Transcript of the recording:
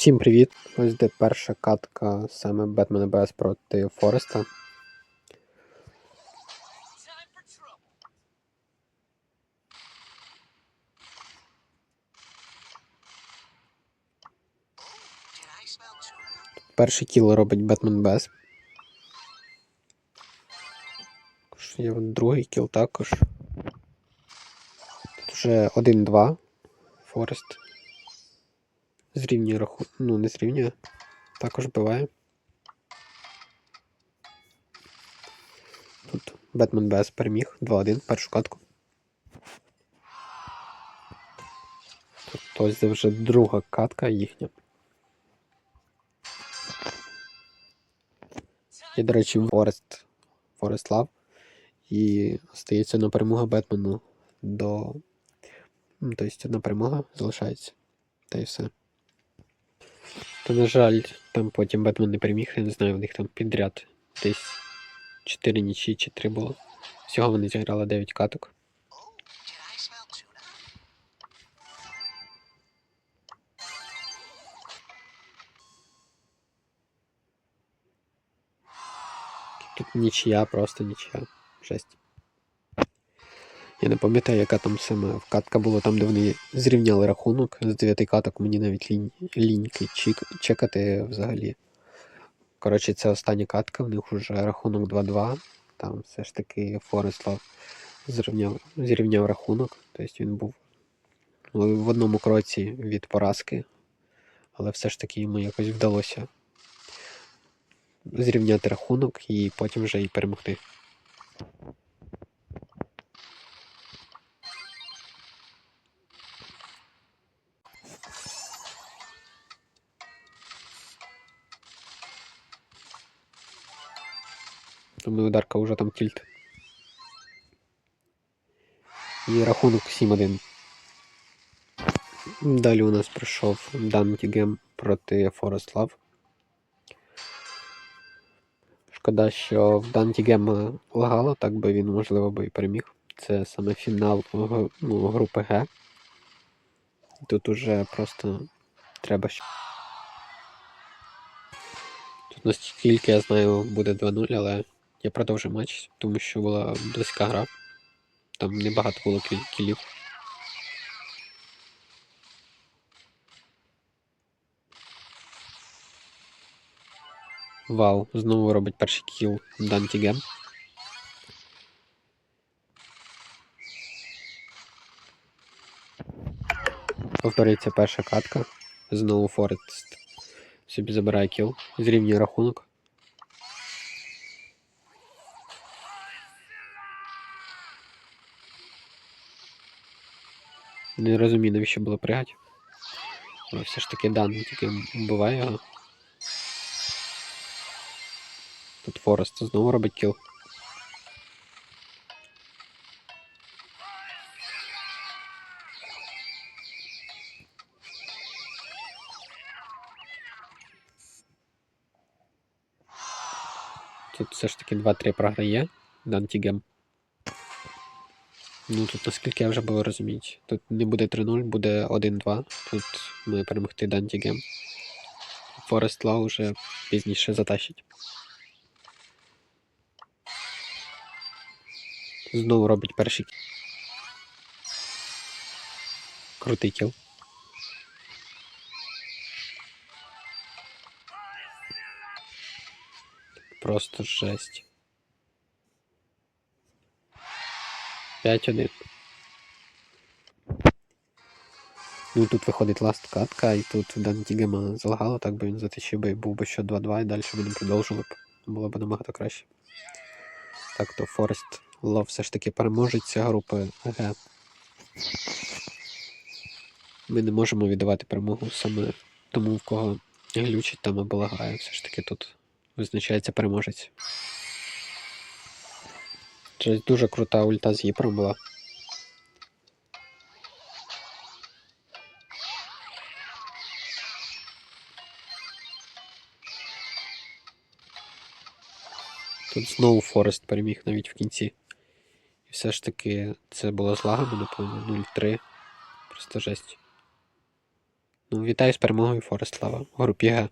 Всім привіт! Ось де перша катка саме Бетмена БС проти Фореста. Перший кіл робить Бетмен БС. Є другий кіл також. Тут вже 1-2. Форест. Зрівнює раху... Ну, не зрівнює. Також биває. Тут Бетмен БС переміг 2-1 першу катку. Тут ось це вже друга катка їхня. І, до речі, Форест. Форест Лав. І стається на перемога Бетмену до. Тобто одна перемога залишається. Та й все. То, на жаль, там потім Бетмен не переміг, я не знаю, в них там підряд десь 4 нічі чи 3 було. Всього вони зіграли 9 каток. Тут нічия, просто нічия. Жесть. Я не пам'ятаю, яка там саме катка була, там, де вони зрівняли рахунок з 9 каток, мені навіть лінь, ліньки чек- чекати взагалі. Коротше, це остання катка, в них вже рахунок 2-2. Там все ж таки Фореслав зрівняв, зрівняв рахунок. Тобто він був ну, в одному кроці від поразки, але все ж таки йому якось вдалося зрівняти рахунок і потім вже і перемогти. Тому ударка вже там тільт. І рахунок 7-1. Далі у нас пройшов Дантігем проти Фореслав. Шкода, що в Дантігема лагало, так би він, можливо, би і переміг. Це саме фінал ну, групи Г. Тут уже просто треба. щ- Тут наскільки я знаю, буде 2-0, але я продовжу матч, тому що була близька гра. Там небагато було кілів. Вау, знову робить перший кіл Дантігем. Повторюється перша катка. Знову Форест собі забирає кіл. Зрівнює рахунок. Не розумію, навіщо було пригати. Але все ж таки Дан тільки вбиває його. Тут Форест знову робить кіл. Тут все ж таки 2-3 програє Дантігем. Ну тут наскільки я вже було розуміти. Тут не буде 3-0, буде 1-2. Тут ми перемогти Дантігем. Форест Ла вже пізніше затащить. Знову робить перший кіл. Крутий кіл. Просто жесть. 5-1. Ну тут виходить ласт катка, і тут Дантігема залагало, так би він затащив би, був би ще 2-2, і далі вони продовжили б. Було б набагато краще. Так, то Форест Лов все ж таки переможеться групи Г. Ми не можемо віддавати перемогу саме тому, в кого глючить там або лагає. Все ж таки тут визначається переможець. Щось дуже крута ульта з Гіпром була. Тут знову Форест переміг навіть в кінці. І все ж таки це було з лагами, напевно, 0-3. Просто жесть. Ну, вітаю з перемогою Форест Лава в групі Г.